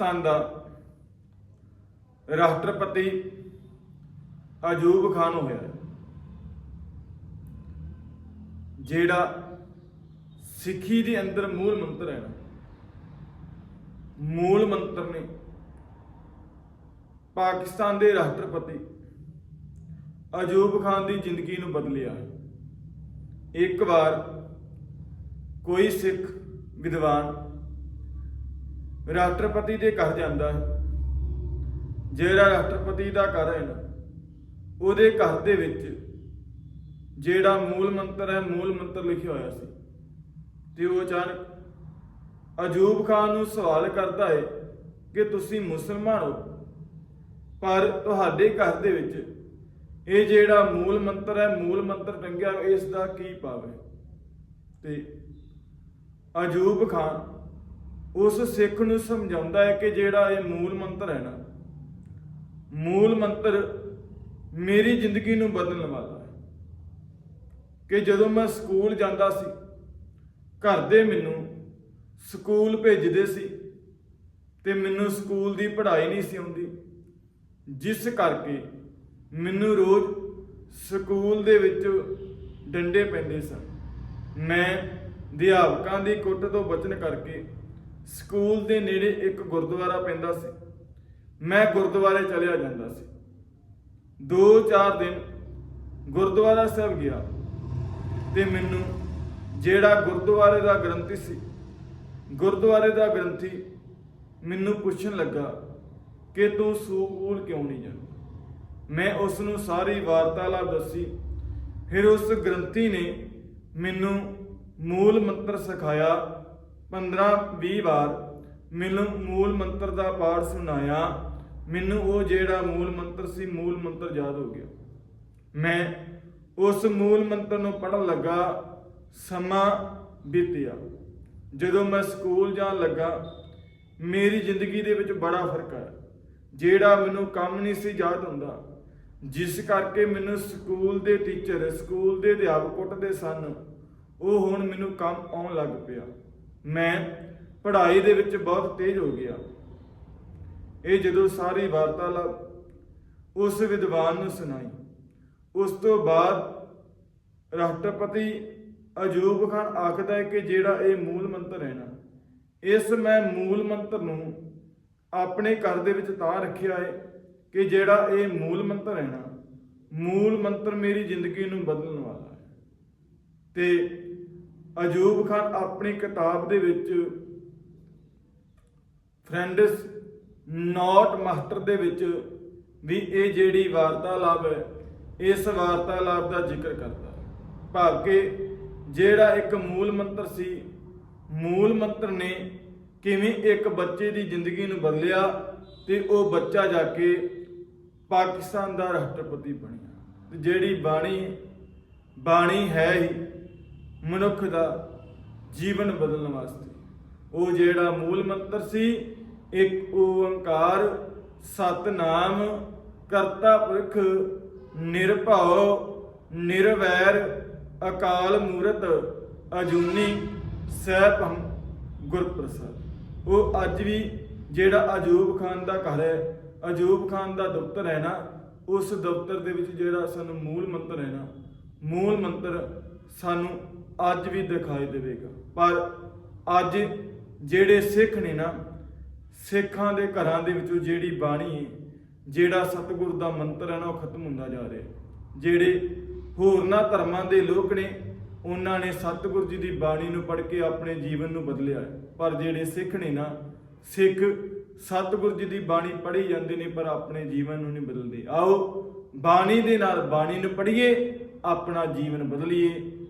ਪਾਕਿਸਤਾਨ ਦਾ ਰਾਸ਼ਟਰਪਤੀ ਅਜੂਬ ਖਾਨ ਹੋਇਆ ਜਿਹੜਾ ਸਿੱਖੀ ਦੇ ਅੰਦਰ ਮੂਲ ਮੰਤਰ ਹੈ ਮੂਲ ਮੰਤਰ ਨੇ ਪਾਕਿਸਤਾਨ ਦੇ ਰਾਸ਼ਟਰਪਤੀ ਅਜੂਬ ਖਾਨ ਦੀ ਜ਼ਿੰਦਗੀ ਨੂੰ ਬਦਲਿਆ ਇੱਕ ਵਾਰ ਕੋਈ ਸਿੱਖ ਵਿਦਵਾਨ ਰਾਸ਼ਟਰਪਤੀ ਦੇ ਘਰ ਜਾਂਦਾ ਹੈ। ਜਿਹੜਾ ਰਾਸ਼ਟਰਪਤੀ ਦਾ ਘਰ ਹੈ ਨਾ ਉਹਦੇ ਘਰ ਦੇ ਵਿੱਚ ਜਿਹੜਾ ਮੂਲ ਮੰਤਰ ਹੈ ਮੂਲ ਮੰਤਰ ਲਿਖਿਆ ਹੋਇਆ ਸੀ। ਤੇ ਉਹ ਅਚਾਨਕ ਅਜੂਬ ਖਾਨ ਨੂੰ ਸਵਾਲ ਕਰਦਾ ਹੈ ਕਿ ਤੁਸੀਂ ਮੁਸਲਮਾਨ ਹੋ ਪਰ ਤੁਹਾਡੇ ਘਰ ਦੇ ਵਿੱਚ ਇਹ ਜਿਹੜਾ ਮੂਲ ਮੰਤਰ ਹੈ ਮੂਲ ਮੰਤਰ ਟੰਗਿਆ ਹੋਇਆ, ਇਸ ਦਾ ਕੀ ਭਾਵ ਹੈ? ਤੇ ਅਜੂਬ ਖਾਨ ਉਸ ਸਿੱਖ ਨੂੰ ਸਮਝਾਉਂਦਾ ਹੈ ਕਿ ਜਿਹੜਾ ਇਹ ਮੂਲ ਮੰਤਰ ਹੈ ਨਾ, ਮੂਲ ਮੰਤਰ ਮੇਰੀ ਜ਼ਿੰਦਗੀ ਨੂੰ ਬਦਲਣ ਵਾਲਾ ਹੈ। ਕਿ ਜਦੋਂ ਮੈਂ ਸਕੂਲ ਜਾਂਦਾ ਸੀ, ਘਰ ਦੇ ਮੈਨੂੰ ਸਕੂਲ ਭੇਜਦੇ ਸੀ ਤੇ ਮੈਨੂੰ ਸਕੂਲ ਦੀ ਪੜ੍ਹਾਈ ਨਹੀਂ ਸੀ ਆਉਂਦੀ, ਜਿਸ ਕਰਕੇ ਮੈਨੂੰ ਰੋਜ਼ ਸਕੂਲ ਦੇ ਵਿੱਚ ਡੰਡੇ ਪੈਂਦੇ ਸਨ। ਮੈਂ ਅਧਿਆਪਕਾਂ ਦੀ ਕੁੱਟ ਤੋਂ ਬਚਣ ਕਰਕੇ ਸਕੂਲ ਦੇ ਨੇੜੇ ਇੱਕ ਗੁਰਦੁਆਰਾ ਪੈਂਦਾ ਸੀ। ਮੈਂ ਗੁਰਦੁਆਰੇ ਚਲਿਆ ਜਾਂਦਾ ਸੀ। 2-4 ਦਿਨ ਗੁਰਦੁਆਰਾ ਸਾਹਿਬ ਗਿਆ ਤੇ ਮੈਨੂੰ ਜਿਹੜਾ ਗੁਰਦੁਆਰੇ ਦਾ ਗ੍ਰੰਥੀ ਸੀ, ਗੁਰਦੁਆਰੇ ਦਾ ਗ੍ਰੰਥੀ ਮੈਨੂੰ ਪੁੱਛਣ ਲੱਗਾ ਕਿ ਤੂੰ ਸਕੂਲ ਕਿਉਂ ਨਹੀਂ ਜਾਂਦਾ ਮੈਂ ਉਸ ਨੂੰ ਸਾਰੀ ਵਾਰਤਾਲਾਪ ਦੱਸੀ। ਫਿਰ ਉਸ ਗ੍ਰੰਥੀ ਨੇ ਮੈਨੂੰ ਮੂਲ ਮੰਤਰ ਸਿਖਾਇਆ 15-20 ਵਾਰ ਮੈਨੂੰ ਮੂਲ ਮੰਤਰ ਦਾ ਪਾਠ ਸੁਣਾਇਆ, ਮੈਨੂੰ ਉਹ ਜਿਹੜਾ ਮੂਲ ਮੰਤਰ ਸੀ, ਮੂਲ ਮੰਤਰ ਯਾਦ ਹੋ ਗਿਆ। ਮੈਂ ਉਸ ਮੂਲ ਮੰਤਰ ਨੂੰ ਪੜਨ ਲੱਗਾ, ਸਮਾਂ ਬੀਤਿਆ। ਜਦੋਂ ਮੈਂ ਸਕੂਲ ਜਾਣ ਲੱਗਾ, ਮੇਰੀ ਜ਼ਿੰਦਗੀ ਦੇ ਵਿੱਚ ਬੜਾ ਫ਼ਰਕ ਆਇਆ। ਜਿਹੜਾ ਮੈਨੂੰ ਕੰਮ ਨਹੀਂ ਸੀ ਯਾਦ ਹੁੰਦਾ, ਜਿਸ ਕਰਕੇ ਮੈਨੂੰ ਸਕੂਲ ਦੇ ਟੀਚਰ, ਸਕੂਲ ਦੇ ਅਧਿਆਪਕ ਕੁੱਟਦੇ ਸਨ, ਉਹ ਹੁਣ ਮੈਨੂੰ ਕੰਮ ਆਉਣ ਲੱਗ ਪਿਆ। ਮੈਂ ਪੜ੍ਹਾਈ ਦੇ ਵਿੱਚ ਬਹੁਤ ਤੇਜ਼ ਹੋ ਗਿਆ। ਇਹ ਜਦੋਂ ਸਾਰੀ ਵਾਰਤਾਲਾਪ ਉਸ ਵਿਦਵਾਨ ਨੂੰ ਸੁਣਾਈ, ਉਸ ਤੋਂ ਬਾਅਦ ਰਾਸ਼ਟਰਪਤੀ ਅਜੂਬ ਖਾਨ ਆਖਦਾ ਹੈ ਕਿ ਜਿਹੜਾ ਇਹ ਮੂਲ ਮੰਤਰ ਹੈ ਨਾ, ਇਸ ਮੈਂ ਮੂਲ ਮੰਤਰ ਨੂੰ ਆਪਣੇ ਘਰ ਦੇ ਵਿੱਚ ਤਾਂ ਰੱਖਿਆ ਹੈ ਕਿ ਜਿਹੜਾ ਇਹ ਮੂਲ ਮੰਤਰ ਹੈ ਨਾ, ਮੂਲ ਮੰਤਰ ਮੇਰੀ ਜ਼ਿੰਦਗੀ ਨੂੰ ਬਦਲਣ ਵਾਲਾ ਹੈ। ਤੇ ਅਜੂਬ ਖਾਨ ਆਪਣੀ ਕਿਤਾਬ ਦੇ ਵਿੱਚ ਫਰੈਂਡਸ ਨੋਟ ਮਾਸਟਰ ਦੇ ਵਿੱਚ ਵੀ ਇਹ ਜਿਹੜੀ ਵਾਰਤਾਲਾਪ ਹੈ, ਇਸ ਵਾਰਤਾਲਾਪ ਦਾ ਜ਼ਿਕਰ ਕਰਦਾ ਹੈ। ਭਾਵ ਕਿ ਜਿਹੜਾ ਇੱਕ ਮੂਲ ਮੰਤਰ ਸੀ, ਮੂਲ ਮੰਤਰ ਨੇ ਕਿਵੇਂ ਇੱਕ ਬੱਚੇ ਦੀ ਜ਼ਿੰਦਗੀ ਨੂੰ ਬਦਲਿਆ ਤੇ ਉਹ ਬੱਚਾ ਜਾ ਕੇ ਪਾਕਿਸਤਾਨ ਦਾ ਰਾਸ਼ਟਰਪਤੀ ਬਣਿਆ। ਤੇ ਜਿਹੜੀ ਬਾਣੀ ਬਾਣੀ ਹੈ ਹੀ ਮਨੁੱਖ ਦਾ ਜੀਵਨ ਬਦਲਣ ਵਾਸਤੇ। ਉਹ ਜਿਹੜਾ ਮੂਲ ਮੰਤਰ ਸੀ, ਇੱਕ ਓੰਕਾਰ, ਸਤਨਾਮ, ਕਰਤਾ ਪੁਰਖ, ਨਿਰਭਉ, ਨਿਰਵੈਰ, ਅਕਾਲ ਮੂਰਤ, ਅਜੂਨੀ, ਸੈਭੰ, ਗੁਰਪ੍ਰਸਾਦ। ਉਹ ਅੱਜ ਵੀ ਜਿਹੜਾ ਅਜੂਬ ਖਾਨ ਦਾ ਘਰ ਹੈ, ਅਜੂਬ ਖਾਨ ਦਾ ਦਫ਼ਤਰ ਹੈ ਨਾ, ਉਸ ਦਫ਼ਤਰ ਦੇ ਵਿੱਚ ਜਿਹੜਾ ਸਾਨੂੰ ਮੂਲ ਮੰਤਰ ਹੈ ਨਾ, ਮੂਲ ਮੰਤਰ ਸਾਨੂੰ ਅੱਜ ਵੀ ਦਿਖਾਈ ਦੇਵੇਗਾ। ਪਰ ਅੱਜ ਜਿਹੜੇ ਸਿੱਖ ਨੇ ਨਾ, ਸਿੱਖਾਂ ਦੇ ਘਰਾਂ ਦੇ ਵਿੱਚੋਂ ਜਿਹੜੀ ਬਾਣੀ ਜਿਹੜਾ ਸਤਿਗੁਰ ਦਾ ਮੰਤਰ ਹੈ ਨਾ, ਉਹ ਖਤਮ ਹੁੰਦਾ ਜਾ ਰਿਹਾ ਜਿਹੜੇ ਹੋਰਨਾਂ ਧਰਮਾਂ ਦੇ ਲੋਕ ਨੇ, ਉਹਨਾਂ ਨੇ ਸਤਿਗੁਰ ਜੀ ਦੀ ਬਾਣੀ ਨੂੰ ਪੜ੍ਹ ਕੇ ਆਪਣੇ ਜੀਵਨ ਨੂੰ ਬਦਲਿਆ ਪਰ ਜਿਹੜੇ ਸਿੱਖ ਨੇ ਨਾ, ਸਿੱਖ ਸਤਿਗੁਰ ਜੀ ਦੀ ਬਾਣੀ ਪੜ੍ਹੀ ਜਾਂਦੇ ਨੇ, ਪਰ ਆਪਣੇ ਜੀਵਨ ਨੂੰ ਨਹੀਂ ਬਦਲਦੇ। ਆਓ, ਬਾਣੀ ਦੇ ਨਾਲ ਬਾਣੀ ਨੂੰ ਪੜ੍ਹੀਏ, ਆਪਣਾ ਜੀਵਨ ਬਦਲੀਏ।